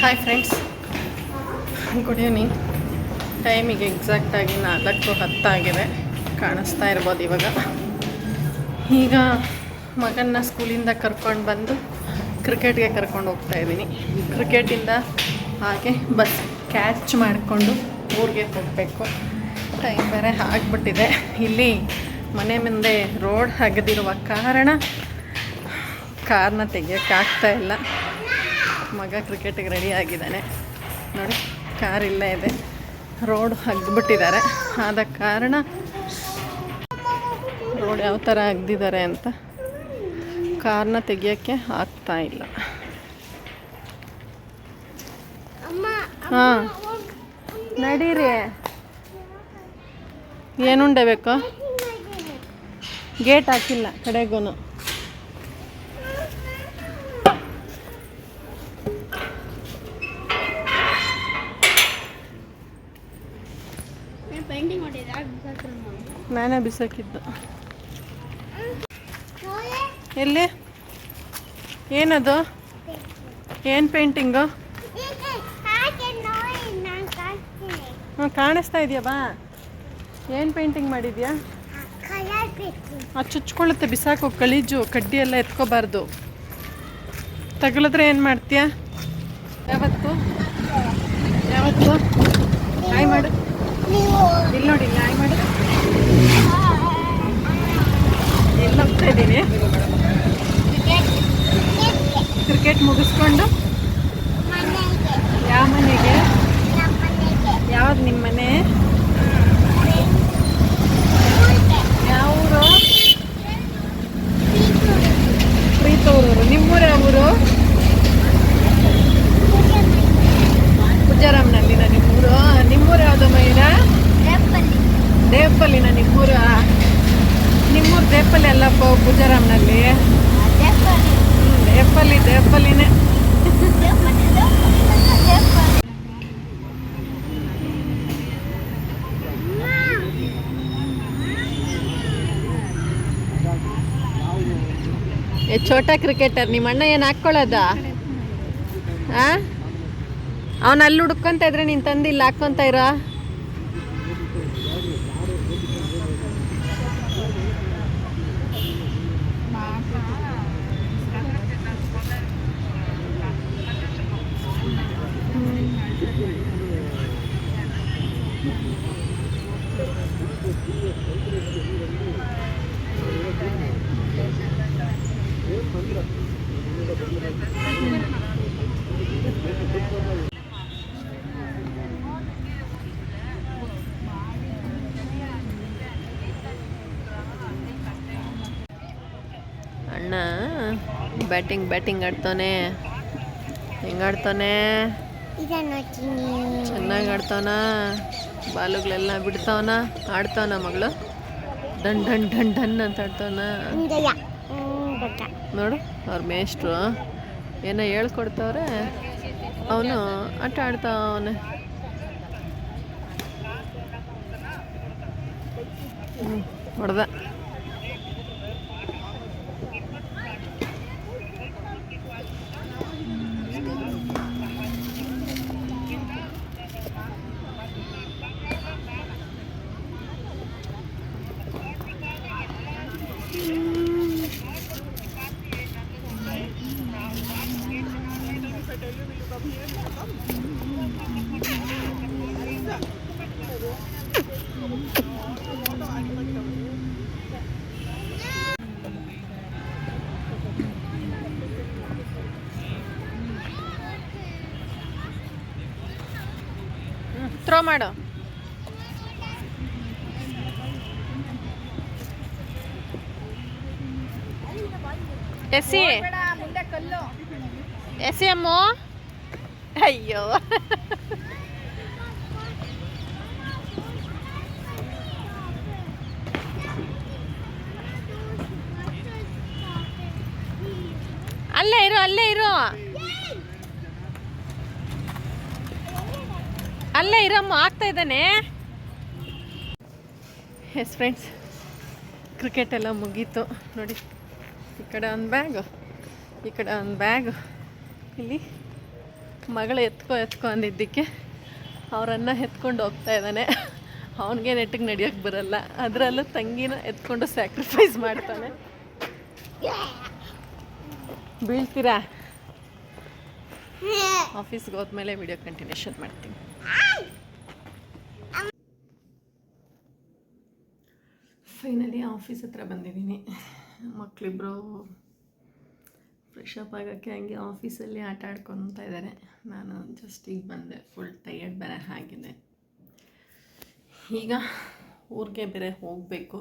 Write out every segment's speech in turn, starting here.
Hi friends good evening ಟೈಮಿಗೆ ಎಕ್ಸಾಕ್ಟಾಗಿ ನಾಲ್ಕು ಹತ್ತಾಗಿದೆ. ಕಾಣಿಸ್ತಾ ಇರ್ಬೋದು ಇವಾಗ. ಈಗ ಮಗನ್ನ ಸ್ಕೂಲಿಂದ ಕರ್ಕೊಂಡು ಬಂದು ಕ್ರಿಕೆಟ್ಗೆ ಕರ್ಕೊಂಡು ಹೋಗ್ತಾ ಇದ್ದೀನಿ. ಕ್ರಿಕೆಟಿಂದ ಹಾಗೆ ಬಸ್ ಕ್ಯಾಚ್ ಮಾಡಿಕೊಂಡು ಊರಿಗೆ ಹೋಗಬೇಕು. ಟೈಮ್ ಬೇರೆ ಆಗಿಬಿಟ್ಟಿದೆ. ಇಲ್ಲಿ ಮನೆ ಮುಂದೆ ರೋಡ್ ಹಗದಿರುವ ಕಾರಣ ಕಾರ್ನ ತೆಗಿಯೋಕ್ಕಾಗ್ತಾ ಇಲ್ಲ. ಮಗ ಕ್ರಿಕೆಟಿಗೆ ರೆಡಿ ಆಗಿದ್ದಾನೆ. ನೋಡಿ ಕಾರ್ ಇಲ್ಲೇ ಇದೆ. ರೋಡ್ ಹಗ್ಬಿಟ್ಟಿದ್ದಾರೆ. ಆದ ಕಾರಣ ರೋಡ್ ಯಾವ ಥರ ಅಗ್ದಿದ್ದಾರೆ ಅಂತ ಕಾರ್ನ ತೆಗಿಯೋಕ್ಕೆ ಆಗ್ತಾ ಇಲ್ಲ. ಹಾಂ. ನಡೀರಿ. ಏನುಂಡೆ ಬೇಕು? ಗೇಟ್ ಹಾಕಿಲ್ಲ ಕಡೆಗೂ ನಾನೇ ಬಿಸಾಕಿದ್ದು. ಎಲ್ಲಿ? ಏನದು? ಏನು ಪೇಂಟಿಂಗು? ಹ್ಞೂ ಕಾಣಿಸ್ತಾ ಇದೆಯಾ ಬಾ. ಏನು ಪೇಂಟಿಂಗ್ ಮಾಡಿದ್ಯಾ? ಆ ಚುಚ್ಕೊಳ್ಳುತ್ತೆ ಬಿಸಾಕು ಕಳೀಜು ಕಡ್ಡಿ ಎಲ್ಲ ಎತ್ಕೋಬಾರ್ದು. ತಗಲಿದ್ರೆ ಏನು ಮಾಡ್ತೀಯಾ? ಯಾವತ್ತು? ಯಾವತ್ತು? ಇಲ್ಲಿ ನೋಡಿ ಹಾಯ್ ಮಾಡು ಎಲ್ಲಿ ಹೋಗ್ತಾ ಇದ್ದೀನಿ ಕ್ರಿಕೆಟ್ ಮುಗಿಸ್ಕೊಂಡು ಯಾವ ಮನೆಗೆ? ಯಾವ್ದು ನಿಮ್ಮ ಮನೆ? ಯಾವ ಊರು? ಪ್ರೀತೂರೂರು. ನಿಮ್ಮೂರು ಯಾವ ಊರು? ಪೂಜಾರಾಮ್ನಲ್ಲಿನ ನಿಮ್ಮೂರು. ನಿಮ್ಮೂರು ದೇವಪಲ್ಲಿನ ನಿಮ್ಮೂರ ನಿಮ್ಮೂರು ದೇಪಲ್ಲಿ ಅಲ್ಲಪ್ಪ ಪೂಜಾರಾಮ್ನಲ್ಲಿ? ದೇಪಲ್ಲಿ ದೇಪಲ್ಲಿನೇ ಏ ಛೋಟಾ ಕ್ರಿಕೆಟರ್ ನಿಮ್ಮ ಅಣ್ಣ ಏನು ಹಾಕ್ಕೊಳ್ಳೋದ ಆ? ಅವನು ಅಲ್ಲಿ ಹುಡ್ಕೊಂತ ಇದ್ರೆ ನೀನು ತಂದಿಲ್ಲ ಇಲ್ಲಿ ಹಾಕ್ಕೊಂತ ಇರೋ ಅಣ್ಣ ಬ್ಯಾಟಿಂಗ್ ಬ್ಯಾಟಿಂಗ್ ಆಡ್ತಾನೆ. ಹೆಂಗ್ ಆಡ್ತಾನೆ? ಚೆನ್ನಾಗಿ ಆಡ್ತಾವನ? ಬಾಲುಗಳೆಲ್ಲ ಬಿಡ್ತಾವನ? ಆಡ್ತಾವನ ಮಗಳು? ಡನ್ ಡನ್ ಡನ್ ಡನ್ ಅಂತ ಆಡ್ತಾವನ? ನೋಡು, ಅವ್ರ ಮೇಷ್ಟ್ರು. ಏನೋ ಹೇಳ್ಕೊಡ್ತಾವ್ರೆ. ಅವನು ಆಟ ಆಡ್ತಾವನೆ ಹೊಡೆದ. ಥ್ರೋ ಮಾಡು ಎಸಿ ಎಸಿ ಅಮ್ಮು ಅಯ್ಯೋ ಅಲ್ಲೇ ಇರು ಅಲ್ಲೇ ಇರು ಅಲ್ಲೇ ಇರಮ್ಮ, ಆಗ್ತಾ ಇದ್ದಾನೆ. ಎಸ್ ಫ್ರೆಂಡ್ಸ್ ಕ್ರಿಕೆಟ್ ಎಲ್ಲ ಮುಗೀತು. ನೋಡಿ, ಈ ಕಡೆ ಒಂದು ಬ್ಯಾಗು ಈ ಕಡೆ ಒಂದು ಬ್ಯಾಗು ಇಲ್ಲಿ ಮಗಳು ಎತ್ಕೊ ಎತ್ಕೊ ಅಂದಿದ್ದಕ್ಕೆ ಅವರನ್ನು ಎತ್ಕೊಂಡು ಹೋಗ್ತಾ ಇದ್ದಾನೆ. ಅವನಿಗೆ ನೆಟ್ಟಿಗೆ ನಡಿಯೋಕ್ಕೆ ಬರಲ್ಲ. ಅದರಲ್ಲೂ ತಂಗಿನ ಎತ್ಕೊಂಡು ಸ್ಯಾಕ್ರಿಫೈಸ್ ಮಾಡ್ತಾನೆ. ಬೀಳ್ತೀರಾ? ಆಫೀಸ್ಗೆ ಹೋದ್ಮೇಲೆ ವಿಡಿಯೋ ಕಂಟಿನ್ಯೂಷನ್ ಮಾಡ್ತೀನಿ. ಫೈನಲಿ ಆಫೀಸ್ ಹತ್ರ ಬಂದಿದ್ದೀನಿ. ಮಕ್ಕಳಿಬ್ರು ಫ್ರೆಶಪ್ ಆಗೋಕ್ಕೆ ಹಂಗೆ ಆಫೀಸಲ್ಲಿ ಆಟ ಆಡ್ಕೊತಾ ಇದ್ದಾರೆ. ನಾನು ಜಸ್ಟ್ ಈಗ ಬಂದೆ ಫುಲ್ ಟಯರ್ಡ್ ಬೇರೆ ಆಗಿದೆ. ಈಗ ಊರಿಗೆ ಬೇರೆ ಹೋಗಬೇಕು.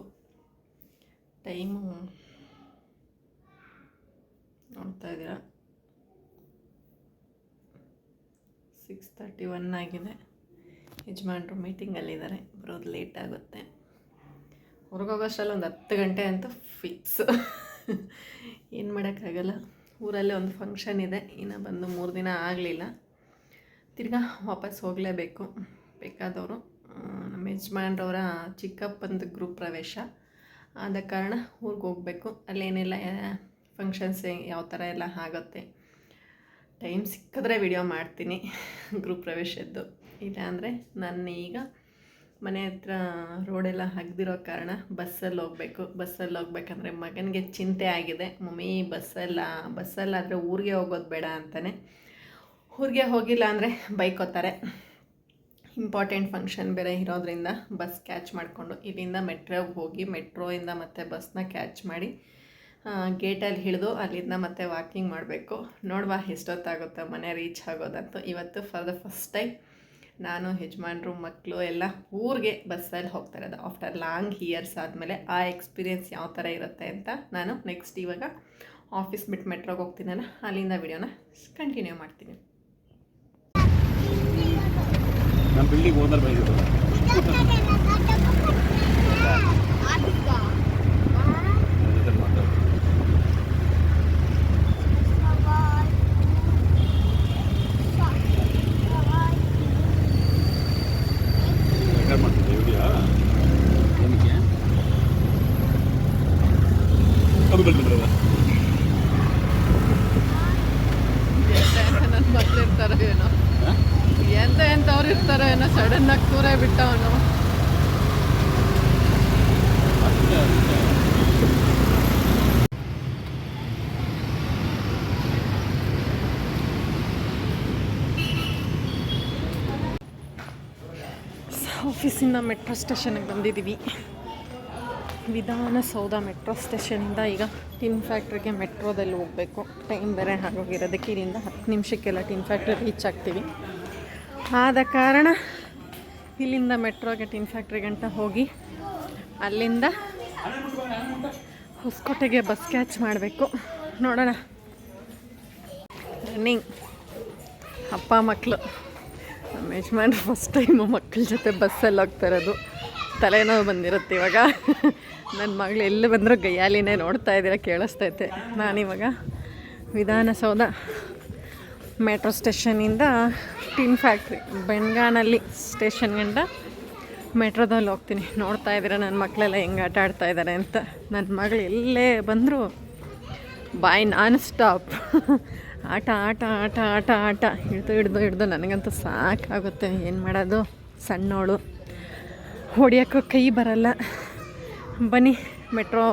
ಟೈಮು ನೋಡ್ತಾ ಇದ್ದೀರಾ? ಸಿಕ್ಸ್ ತರ್ಟಿ ಒನ್ ಆಗಿದೆ. ಯಜಮಾನ್ರು ಮೀಟಿಂಗಲ್ಲಿದ್ದಾರೆ ಬರೋದು ಲೇಟ್ ಆಗುತ್ತೆ. ಹೊರಗೋಗೋಷ್ಟರಲ್ಲಿ ಒಂದು ಹತ್ತು ಗಂಟೆ ಅಂತ ಫಿಕ್ಸ್ ಏನು ಮಾಡೋಕ್ಕಾಗಲ್ಲ. ಊರಲ್ಲೇ ಒಂದು ಫಂಕ್ಷನ್ ಇದೆ. ಇನ್ನೂ ಬಂದು ಮೂರು ದಿನ ಆಗಲಿಲ್ಲ. ತಿರ್ಗಾ ವಾಪಸ್ ಹೋಗಲೇಬೇಕು. ಬೇಕಾದವರು. ನಮ್ಮ ಯಜಮಾನ್ರವರ ಚಿಕ್ಕಪ್ಪಂದು ಗ್ರೂಪ್ ಪ್ರವೇಶ. ಆದ ಕಾರಣ ಊರಿಗೆ ಹೋಗಬೇಕು. ಅಲ್ಲೇನೆಲ್ಲ ಫಂಕ್ಷನ್ಸ್ ಯಾವ ಥರ ಎಲ್ಲ ಆಗುತ್ತೆ. ಟೈಮ್ ಸಿಕ್ಕಿದ್ರೆ ವಿಡಿಯೋ ಮಾಡ್ತೀನಿ. ಗ್ರೂಪ್ ಪ್ರವೇಶದ್ದು. ಇಲ್ಲಾಂದರೆ ನಾನು ಈಗ ಮನೆ ಹತ್ರ ರೋಡೆಲ್ಲ ಹಗ್ದಿರೋ ಕಾರಣ ಬಸ್ಸಲ್ಲಿ ಹೋಗಬೇಕು. ಬಸ್ಸಲ್ಲಿ ಹೋಗ್ಬೇಕಂದ್ರೆ ಮಗನಿಗೆ ಚಿಂತೆ ಆಗಿದೆ. ಮಮ್ಮಿ ಬಸ್ಸಲ್ಲ ಬಸ್ಸಲ್ಲಾದರೆ ಊರಿಗೆ ಹೋಗೋದು ಬೇಡ ಅಂತಾನೆ. ಊರಿಗೆ ಹೋಗಿಲ್ಲ ಅಂದರೆ ಬೈಕೋತಾರೆ. ಇಂಪಾರ್ಟೆಂಟ್ ಫಂಕ್ಷನ್ ಬೇರೆ ಇರೋದ್ರಿಂದ ಬಸ್ ಕ್ಯಾಚ್ ಮಾಡಿಕೊಂಡು ಇಲ್ಲಿಂದ ಮೆಟ್ರೋಗೆ ಹೋಗಿ ಮೆಟ್ರೋಯಿಂದ ಮತ್ತೆ ಬಸ್ನ ಕ್ಯಾಚ್ ಮಾಡಿ ಗೇಟಲ್ಲಿ ಹಿಡಿದು ಅಲ್ಲಿಂದ ಮತ್ತೆ ವಾಕಿಂಗ್ ಮಾಡಬೇಕು. ನೋಡುವ ಎಷ್ಟೊತ್ತಾಗುತ್ತೆ ಮನೆ ರೀಚ್ ಆಗೋದಂತೂ. ಇವತ್ತು ಫಾರ್ ದ ಫಸ್ಟ್ ಟೈಮ್ ನಾನು ಯಜಮಾನ್ರು ಮಕ್ಕಳು ಎಲ್ಲ ಊರಿಗೆ ಬಸ್ಸಲ್ಲಿ ಹೋಗ್ತಾ ಇರೋದು. ಆಫ್ಟರ್ ಲಾಂಗ್ ಇಯರ್ಸ್ ಆದಮೇಲೆ ಆ ಎಕ್ಸ್ಪೀರಿಯೆನ್ಸ್ ಯಾವ ಥರ ಇರುತ್ತೆ ಅಂತ ನಾನು ನೆಕ್ಸ್ಟ್ ಇವಾಗ ಆಫೀಸ್ ಬಿಟ್ಟು ಮೆಟ್ರೋಗೆ ಹೋಗ್ತೀನಲ್ಲ ಅಲ್ಲಿಂದ ವಿಡಿಯೋನ ಕಂಟಿನ್ಯೂ ಮಾಡ್ತೀನಿ. ನಮ್ಮ ಬಿಲ್ಡಿಂಗ್ ಓನರ್ ಬೈದಿದ್ರು ಆಫೀಸಿಂದ ಮೆಟ್ರೋ ಸ್ಟೇಷನ್ಗೆ ಬಂದಿದ್ದೀವಿ. ವಿಧಾನಸೌಧ ಮೆಟ್ರೋ ಸ್ಟೇಷನಿಂದ ಈಗ ಟಿನ್ ಫ್ಯಾಕ್ಟ್ರಿಗೆ ಮೆಟ್ರೋದಲ್ಲಿ ಹೋಗಬೇಕು. ಟೈಮ್ ಬೇರೆ ಆಗೋಗಿರೋದಕ್ಕೆ ಇಲ್ಲಿಂದ ಹತ್ತು ನಿಮಿಷಕ್ಕೆಲ್ಲ ಟಿನ್ ಫ್ಯಾಕ್ಟ್ರಿ ರೀಚ್ ಆಗ್ತೀವಿ. ಆದ ಕಾರಣ ಇಲ್ಲಿಂದ ಮೆಟ್ರೋಗೆ ಟಿನ್ ಫ್ಯಾಕ್ಟ್ರಿ ಗಂಟ ಹೋಗಿ ಅಲ್ಲಿಂದ ಹೊಸಕೋಟೆಗೆ ಬಸ್ ಕ್ಯಾಚ್ ಮಾಡಬೇಕು. ನೋಡೋಣ. ರನ್ನಿಂಗ್. ಅಪ್ಪ ಮಕ್ಕಳು ನಮ್ಮ ಯಜಮಾನ್ರು ಫಸ್ಟ್ ಟೈಮು ಮಕ್ಕಳ ಜೊತೆ ಬಸ್ಸಲ್ಲಿ ಹೋಗ್ತಾ ಇರೋದು. ತಲೆನೋವು ಬಂದಿರುತ್ತೆ ಇವಾಗ. ನನ್ನ ಮಗಳು ಎಲ್ಲಿ ಬಂದರೂ ಗಯ್ಯಾಲಿನೇ ನೋಡ್ತಾ ಇದ್ದೀರಾ ಕೇಳಿಸ್ತೈತೆ ನಾನಿವಾಗ ವಿಧಾನಸೌಧ ಮೆಟ್ರೋ ಸ್ಟೇಷನಿಂದ ಟಿನ್ ಫ್ಯಾಕ್ಟ್ರಿ ಬೆನ್ಗಾನಲ್ಲಿ ಸ್ಟೇಷನ್ ಗಂಡ ಮೆಟ್ರೋದಲ್ಲಿ ಹೋಗ್ತೀನಿ. ನೋಡ್ತಾ ಇದ್ದೀರಾ ನನ್ನ ಮಕ್ಕಳೆಲ್ಲ ಹೆಂಗೆ ಆಟ ಆಡ್ತಾ ಇದ್ದಾರೆ ಅಂತ. ನನ್ನ ಮಗಳು ಎಲ್ಲೇ ಬಂದರೂ ಬಾಯ್ ನಾನ್ ಸ್ಟಾಪ್ ಆಟ ಆಟ ಆಟ ಆಟ ಆಟ. ಹಿಡ್ದು ಹಿಡ್ದು ಹಿಡ್ದು ನನಗಂತೂ ಸಾಕಾಗುತ್ತೆ. ಏನು ಮಾಡೋದು? ಸಣ್ಣವಳು ಹೊಡಿಯೋಕ್ಕೂ ಕೈ ಬರಲ್ಲ. ಬನ್ನಿ, ಮೆಟ್ರೋ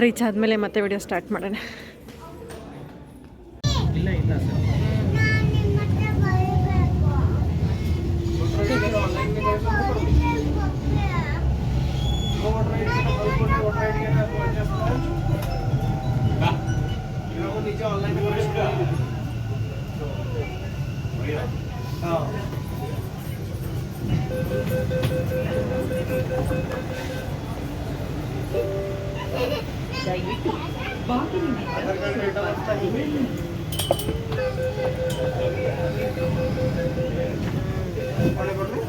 ರೀಚ್ ಆದಮೇಲೆ ಮತ್ತೆ ವಿಡಿಯೋ ಸ್ಟಾರ್ಟ್ ಮಾಡೋಣ. ದಯವಿಟ್ಟು ಬಾಗಿಲಿನಿಂದ ಸ್ವಲ್ಪ ಇರಲಿ ಕೊಡ್ರಿ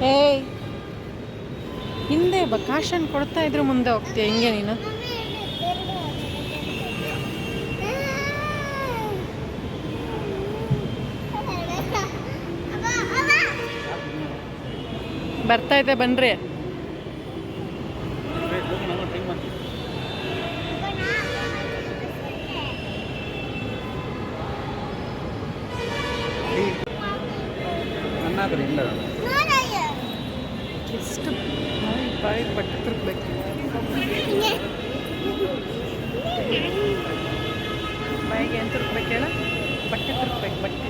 ಈಗ ಹಿಂದೆ ಬ ಕಾಶನ್ ಕೊಡ್ತಾ ಇದ್ರು ಮುಂದೆ ಹೋಗ್ತೀಯ ಹಿಂಗೆ ನೀನು? ಬರ್ತಾ ಇದೆ ಬನ್ರಿ. ಎಷ್ಟು ಬಾಯಿ ಪಟ್ಟಿ ತುರ್ಬೇಕು ಬಾಯಿಗೆ ಏನು ತಿರ್ಬೇಕು ಹೇಳ? ಬಟ್ಟೆ ತುರ್ಕ್ಬೇಕು ಬಟ್ಟೆ.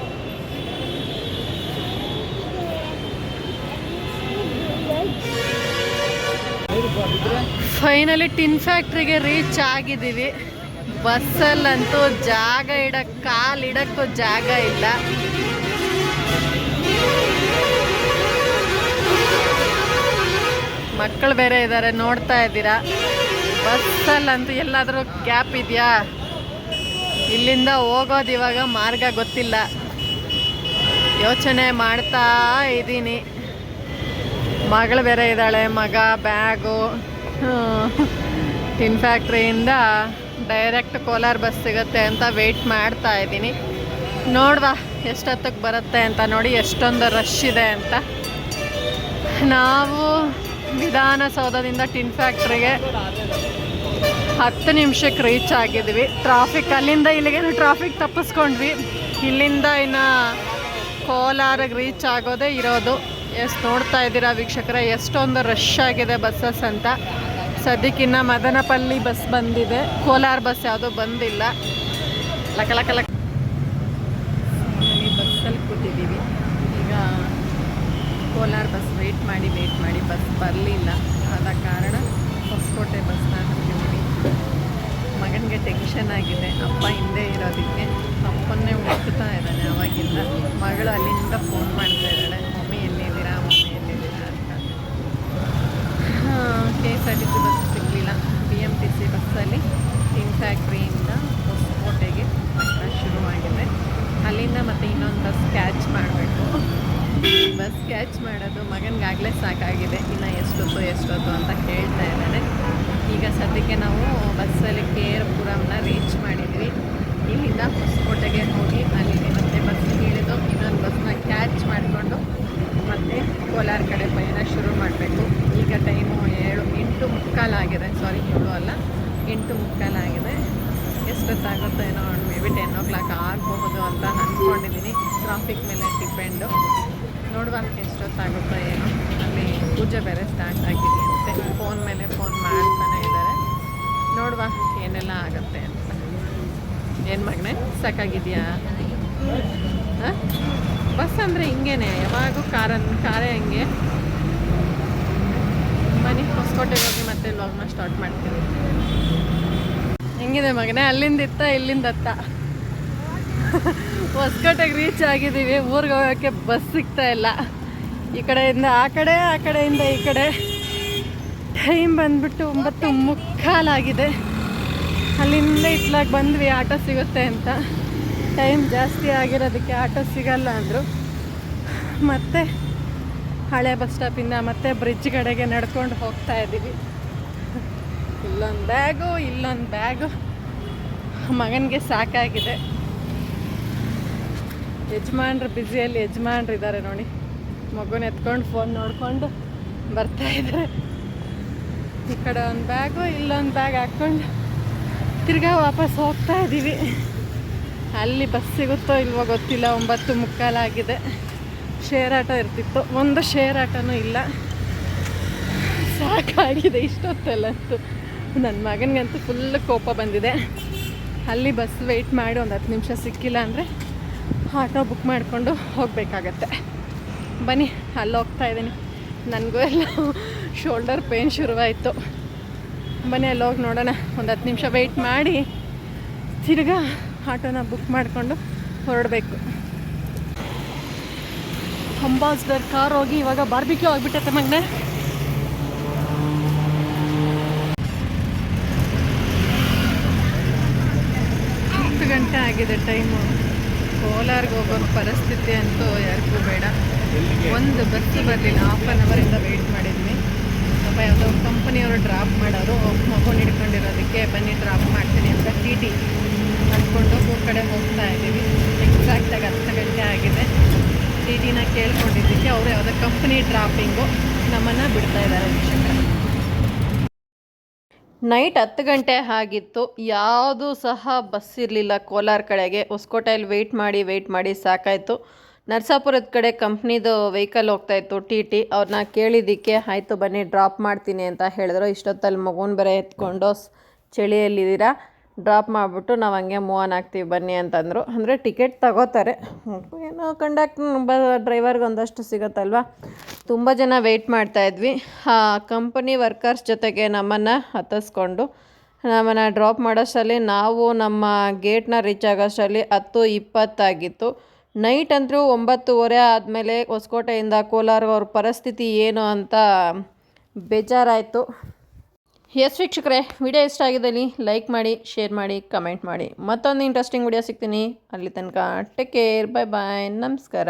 ಫೈನಲಿ ಟಿನ್ ಫ್ಯಾಕ್ಟ್ರಿಗೆ ರೀಚ್ ಆಗಿದ್ದೀವಿ. ಬಸ್ಸಲ್ಲಂತೂ ಜಾಗ ಇಡಕ್ಕೆ ಕಾಲು ಇಡಕ್ಕೂ ಜಾಗ ಇಲ್ಲ. ಮಕ್ಕಳು ಬೇರೆ ಇದ್ದಾರೆ ನೋಡ್ತಾ ಇದ್ದೀರಾ? ಬಸ್ಸಲ್ಲಂತೂ ಎಲ್ಲಾದರೂ ಗ್ಯಾಪ್ ಇದೆಯಾ? ಇಲ್ಲಿಂದ ಹೋಗೋದು ಇವಾಗ ಮಾರ್ಗ ಗೊತ್ತಿಲ್ಲ. ಯೋಚನೆ ಮಾಡ್ತಾ ಇದ್ದೀನಿ. ಮಗಳು ಬೇರೆ ಇದ್ದಾಳೆ, ಮಗ, ಬ್ಯಾಗು, ಟಿನ್ ಫ್ಯಾಕ್ಟ್ರಿಯಿಂದ ಡೈರೆಕ್ಟ್ ಕೋಲಾರ ಬಸ್ ಸಿಗುತ್ತೆ ಅಂತ ವೆಯ್ಟ್ ಮಾಡ್ತಾ ಇದ್ದೀನಿ. ನೋಡ್ವಾ ಎಷ್ಟೊತ್ತಿಗೆ ಬರುತ್ತೆ ಅಂತ ನೋಡಿ, ಎಷ್ಟೊಂದು ರಶ್ ಇದೆ ಅಂತ. ನಾವು ವಿಧಾನಸೌಧದಿಂದ ಟಿನ್ ಫ್ಯಾಕ್ಟ್ರಿಗೆ ಹತ್ತು ನಿಮಿಷಕ್ಕೆ ರೀಚ್ ಆಗಿದ್ವಿ. ಟ್ರಾಫಿಕ್ ಅಲ್ಲಿಂದ ಇಲ್ಲಿಗೆ ಟ್ರಾಫಿಕ್ ತಪ್ಪಿಸ್ಕೊಂಡ್ವಿ. ಇಲ್ಲಿಂದ ಇನ್ನು ಕೋಲಾರಗೆ ರೀಚ್ ಆಗೋದೇ ಇರೋದು. ಎಷ್ಟು ನೋಡ್ತಾ ಇದ್ದೀರಾ ವೀಕ್ಷಕರೇ, ಎಷ್ಟೊಂದು ರಶ್ ಆಗಿದೆ ಬಸ್ಸಸ್ ಅಂತ. ಸದ್ಯಕ್ಕಿನ್ನ ಮದನಪಲ್ಲಿ ಬಸ್ ಬಂದಿದೆ. ಕೋಲಾರ ಬಸ್ ಯಾವುದು ಬಂದಿಲ್ಲ. ಲಕ ಲಕ ಬಸ್ಸಲ್ಲಿ ಕೂತಿದ್ದೀವಿ ಈಗ ಕೋಲಾರ ಬಸ್ ವೇಟ್ ಮಾಡಿ ವೇಟ್ ಮಾಡಿ ಬಸ್ ಬರಲಿಲ್ಲ. ಆದ ಕಾರಣ ಹೊಸಕೋಟೆ ಬಸ್ನ ಹತ್ತಿದ್ದೀವಿ ಮಗನಿಗೆ ಟೆನ್ಷನ್ ಆಗಿದೆ. ಅಪ್ಪ ಹಿಂದೆ ಇರೋದಕ್ಕೆ ಅಪ್ಪನ್ನೇ ಹುಡುಕ್ತಾ ಇದ್ದಾನೆ ಅವಾಗಿಂದ. ಮಗಳು ಅಲ್ಲಿಂದ ಫೋನ್ ಮಾಡ್ತಾ ಇದ್ದಾಳೆ. ಮಮ್ಮಿ ಎಲ್ಲಿದ್ದೀರಾ? ಮಮ್ಮಿ ಎಲ್ಲಿದ್ದೀರಾ? ಅಂತ. K S R T C bus ಸಿಗಲಿಲ್ಲ. ಬಿ ಎಂ ಟಿ ಸಿ ಬಸ್ಸಲ್ಲಿ ಟಿನ್ ಫ್ಯಾಕ್ಟ್ರಿಯಿಂದ ಹೊಸಕೋಟೆಗೆ ಶುರುವಾಗಿದೆ. ಅಲ್ಲಿಂದ ಮತ್ತೆ ಇನ್ನೊಂದು ಬಸ್ ಕ್ಯಾಚ್ ಮಾಡಬೇಕು. ಬಸ್ ಕ್ಯಾಚ್ ಮಾಡೋದು ಮಗನಿಗಾಗಲೇ ಸಾಕಾಗಿದೆ. ಇನ್ನು ಎಷ್ಟೊತ್ತು ಎಷ್ಟೊತ್ತು ಅಂತ ಕೇಳ್ತಾ ಇದ್ದಾನೆ. ಈಗ ಸದ್ಯಕ್ಕೆ ನಾವು ಬಸ್ಸಲ್ಲಿ ಕೆ ಆರ್ ಪುರಂನ ರೀಚ್ ಮಾಡಿದ್ವಿ ಇಲ್ಲಿಂದ ಹೊಸಕೋಟೆಗೆ ಹೋಗಿ ಅಲ್ಲಿ ಮತ್ತೆ ಬಸ್ ಇಳಿದು ಇನ್ನೊಂದು ಬಸ್ನ ಕ್ಯಾಚ್ ಮಾಡಿಕೊಂಡು ಮತ್ತೆ ಕೋಲಾರ ಕಡೆ ಪಯಣ ಶುರು ಮಾಡಬೇಕು ಈಗ ಟೈಮು ಏಳು ಎಂಟು ಮುಕ್ಕಾಲಾಗಿದೆ ಸಾರಿ ಏಳು ಅಲ್ಲ ಎಂಟು ಮುಕ್ಕಾಲಾಗಿದೆ ಎಷ್ಟೊತ್ತಾಗುತ್ತೋ ಏನೋ maybe ten o'clock ಆಗಬಹುದು ಅಂತ ಅಂದ್ಕೊಂಡಿದ್ದೀನಿ ಟ್ರಾಫಿಕ್ ಮೇಲೆ ಡಿಪೆಂಡು ನೋಡುವ ಎಷ್ಟೊತ್ತಾಗುತ್ತೋ ಏನೋ ಅಲ್ಲಿ ಪೂಜೆ ಬೇರೆ ಸ್ಟಾರ್ಟ್ ಆಗಿದೆ ಅಂತೆ ಫೋನ್ ಮೇಲೆ ಫೋನ್ ಮಾಡ್ತಾನೆ ಇದ್ದಾರೆ ನೋಡುವ ಏನೆಲ್ಲ ಆಗುತ್ತೆ ಅಂತ ಏನು ಮಗನೇ? ಸಾಕಾಗಿದೆಯಾ ಬಸ್ ಅಂದರೆ ಹಿಂಗೇನೆ, ಯಾವಾಗೂ ಕಾರನ್ನು ಕಾರೇ ಹಂಗೆ. ಮನೆ ಹೊಸಕೋಟೆಗೆ ಹೋಗಿ ಮತ್ತೆ ಲಾಗ್ನ ಸ್ಟಾರ್ಟ್ ಮಾಡ್ತೀನಿ. ಹೆಂಗಿದೆ ಮಗನೇ? ಅಲ್ಲಿಂದ ಇತ್ತ, ಇಲ್ಲಿಂದ ಅತ್ತ? ಹೊಸಕೋಟೆಗೆ ರೀಚ್ ಆಗಿದ್ದೀವಿ, ಊರಿಗೆ ಹೋಗೋಕ್ಕೆ ಬಸ್ ಸಿಗ್ತಾ ಇಲ್ಲ. ಈ ಕಡೆಯಿಂದ, ಆ ಕಡೆ, ಆ ಕಡೆಯಿಂದ, ಈ ಕಡೆ. ಟೈಮ್ ಬಂದ್ಬಿಟ್ಟು ಒಂಬತ್ತು ಮುಕ್ಕಾಲಾಗಿದೆ. ಅಲ್ಲಿಂದ ಇತ್ಲಾಗ ಬಂದ್ವಿ, ಆಟೋ ಸಿಗುತ್ತೆ ಅಂತ. ಟೈಮ್ ಜಾಸ್ತಿ ಆಗಿರೋದಕ್ಕೆ ಆಟೋ ಸಿಗಲ್ಲ ಅಂದರು. ಮತ್ತೆ ಹಳೆ ಬಸ್ ಸ್ಟಾಪಿಂದ ಮತ್ತೆ ಬ್ರಿಡ್ಜ್ ಕಡೆಗೆ ನಡ್ಕೊಂಡು ಹೋಗ್ತಾ ಇದ್ದೀವಿ. ಇಲ್ಲೊಂದು ಬ್ಯಾಗು ಇಲ್ಲೊಂದು ಬ್ಯಾಗು ಮಗನಿಗೆ ಸಾಕಾಗಿದೆ. ಯಜಮಾನ್ರು ಬ್ಯುಸಿಯಲ್ಲಿ ಯಜಮಾನ್ರು ಇದ್ದಾರೆ ನೋಡಿ. ಮಗುನ ಎತ್ಕೊಂಡು ಫೋನ್ ನೋಡಿಕೊಂಡು ಬರ್ತಾ ಇದ್ದಾರೆ ಈ ಕಡೆ ಒಂದು ಬ್ಯಾಗು ಇಲ್ಲೊಂದು ಬ್ಯಾಗ್ ಹಾಕ್ಕೊಂಡು ತಿರ್ಗಾ ವಾಪಸ್ ಹೋಗ್ತಾ ಇದ್ದೀವಿ. ಅಲ್ಲಿ ಬಸ್ ಸಿಗುತ್ತೋ ಇಲ್ವೋ ಗೊತ್ತಿಲ್ಲ, ಒಂಬತ್ತು ಮುಕ್ಕಾಲಾಗಿದೆ ಶೇರ್ ಆಟೋ ಇರ್ತಿತ್ತು. ಒಂದು ಶೇರ್ ಆಟೋನೂ ಇಲ್ಲ. ಸಾಕಾಗಿದೆ ಇಷ್ಟೊತ್ತಲ್ಲಂತೂ. ನನ್ನ ಮಗನಿಗಂತೂ ಫುಲ್ ಕೋಪ ಬಂದಿದೆ. ಅಲ್ಲಿ ಬಸ್ ವೆಯ್ಟ್ ಮಾಡಿ ಒಂದು ಹತ್ತು ನಿಮಿಷ ಸಿಕ್ಕಿಲ್ಲ ಅಂದರೆ ಆಟೋ ಬುಕ್ ಮಾಡಿಕೊಂಡು ಹೋಗಬೇಕಾಗತ್ತೆ. ಬನ್ನಿ ಅಲ್ಲಿ ಹೋಗ್ತಾ ಇದ್ದೀನಿ. ನನಗೂ ಎಲ್ಲ ಶೋಲ್ಡರ್ ಪೇನ್ ಶುರುವಾಯಿತು. ಬನ್ನಿ ಅಲ್ಲಿ ಹೋಗಿ ನೋಡೋಣ. ಒಂದು ಹತ್ತು ನಿಮಿಷ ವೆಯ್ಟ್ ಮಾಡಿ ತಿರ್ಗಾ ಆಟೋನ ಬುಕ್ ಮಾಡಿಕೊಂಡು ಹೊರಡಬೇಕು. ಅಂಬಾಸ್ಡರ್ ಕಾರ್ ಹೋಗಿ ಇವಾಗ ಬಾರ್ಬಿಕ್ಯೂ ಆಗಿಬಿಟ್ಟೈತೆ ಮಗ್ನೆ. ಹತ್ತು ಗಂಟೆ ಆಗಿದೆ ಟೈಮು ಕೋಲಾರ್ಗೆ ಹೋಗೋ ಪರಿಸ್ಥಿತಿ ಅಂತೂ ಯಾರಿಗೂ ಬೇಡ. ಒಂದು ಬಸ್ಸು ಬರಲಿಲ್ಲ ಹಾಫ್ ಆನ್ ಅವರಿಂದ ವೆಯ್ಟ್ ಮಾಡಿದ್ವಿ. ಪಾಪ ಯಾವುದೋ ಕಂಪನಿಯವರು ಡ್ರಾಪ್ ಮಾಡೋರು ಮಗು ಹಿಡ್ಕೊಂಡಿರೋದಕ್ಕೆ ಬನ್ನಿ ಡ್ರಾಪ್ ಮಾಡ್ತೀನಿ ಅಂತ ಟಿ ಟಿ ಅಂದ್ಕೊಂಡು ಊರ ಕಡೆ ಹೋಗ್ತಾ ಇದ್ದೀವಿ. ಎಕ್ಸಾಕ್ಟಾಗಿ ಹತ್ತು ಗಂಟೆ ಆಗಿದೆ. ಟಿ ಟಿನ ಕೇಳ್ಕೊಂಡಿದ್ದಕ್ಕೆ ಅವರು ಯಾವುದೋ ಕಂಪ್ನಿ ಡ್ರಾಪಿಂಗು ನಮ್ಮನ್ನು ಬಿಡ್ತಾ ಇದ್ದಾರೆ ನೈಟ್ ಹತ್ತು ಗಂಟೆ ಆಗಿತ್ತು. ಯಾವುದೂ ಸಹ ಬಸ್ ಇರಲಿಲ್ಲ ಕೋಲಾರ ಕಡೆಗೆ. ಹೊಸ್ಕೋಟೆಯಲ್ಲಿ ವೆಯ್ಟ್ ಮಾಡಿ ವೆಯ್ಟ್ ಮಾಡಿ ಸಾಕಾಯಿತು. ನರಸಾಪುರದ ಕಡೆ ಕಂಪ್ನಿದು ವೆಹಿಕಲ್ ಹೋಗ್ತಾಯಿತ್ತು ಟಿ ಟಿ. ಅವ್ರನ್ನ ಕೇಳಿದ್ದಕ್ಕೆ ಆಯಿತು ಬನ್ನಿ, ಡ್ರಾಪ್ ಮಾಡ್ತೀನಿ ಅಂತ ಹೇಳಿದ್ರು. ಇಷ್ಟೊತ್ತಲ್ಲಿ ಮಗುನ ಬೇರೆ ಎತ್ಕೊಂಡು ಚಳಿಯಲ್ಲಿದ್ದೀರಾ, ಡ್ರಾಪ್ ಮಾಡಿಬಿಟ್ಟು ನಾವು ಹಂಗೆ ಮೂವ್ ಆನ್ ಆಗ್ತೀವಿ, ಬನ್ನಿ ಅಂತಂದರು. ಅಂದರೆ ಟಿಕೆಟ್ ತಗೋತಾರೆ. ಏನೋ ಕಂಡಕ್ಟ್ ಬ ಡ್ರೈವರ್ಗೆ ಒಂದಷ್ಟು ಸಿಗುತ್ತಲ್ವ? ತುಂಬ ಜನ ವೆಯ್ಟ್ ಮಾಡ್ತಾ ಇದ್ವಿ. ಆ ಕಂಪನಿ ವರ್ಕರ್ಸ್ ಜೊತೆಗೆ ನಮ್ಮನ್ನು ಹತ್ತಿಸ್ಕೊಂಡು, ನಮ್ಮನ್ನು ಡ್ರಾಪ್ ಮಾಡೋಷ್ಟರಲ್ಲಿ ನಾವು ನಮ್ಮ ಗೇಟ್ನ ರೀಚ್ ಆಗೋಷ್ಟರಲ್ಲಿ ಹತ್ತು ಇಪ್ಪತ್ತಾಗಿತ್ತು. ನೈಟ್ ಅಂದರೂ ಒಂಬತ್ತುವರೆ ಆದಮೇಲೆ ಹೊಸಕೋಟೆಯಿಂದ ಕೋಲಾರ ಅವ್ರ ಪರಿಸ್ಥಿತಿ ಏನು ಅಂತ ಬೇಜಾರಾಯಿತು. ಎಸ್ ವೀಕ್ಷಕರೇ, ವಿಡಿಯೋ ಇಷ್ಟ ಆಗಿದ್ದಲ್ಲಿ ಲೈಕ್ ಮಾಡಿ, ಶೇರ್ ಮಾಡಿ, ಕಮೆಂಟ್ ಮಾಡಿ. ಮತ್ತೊಂದು ಇಂಟ್ರೆಸ್ಟಿಂಗ್ ವಿಡಿಯೋ ಸಿಗ್ತೀನಿ. ಅಲ್ಲಿ ತನಕ ಟೇಕ್ ಕೇರ್ ಬಾಯ್ ಬಾಯ್ ನಮಸ್ಕಾರ.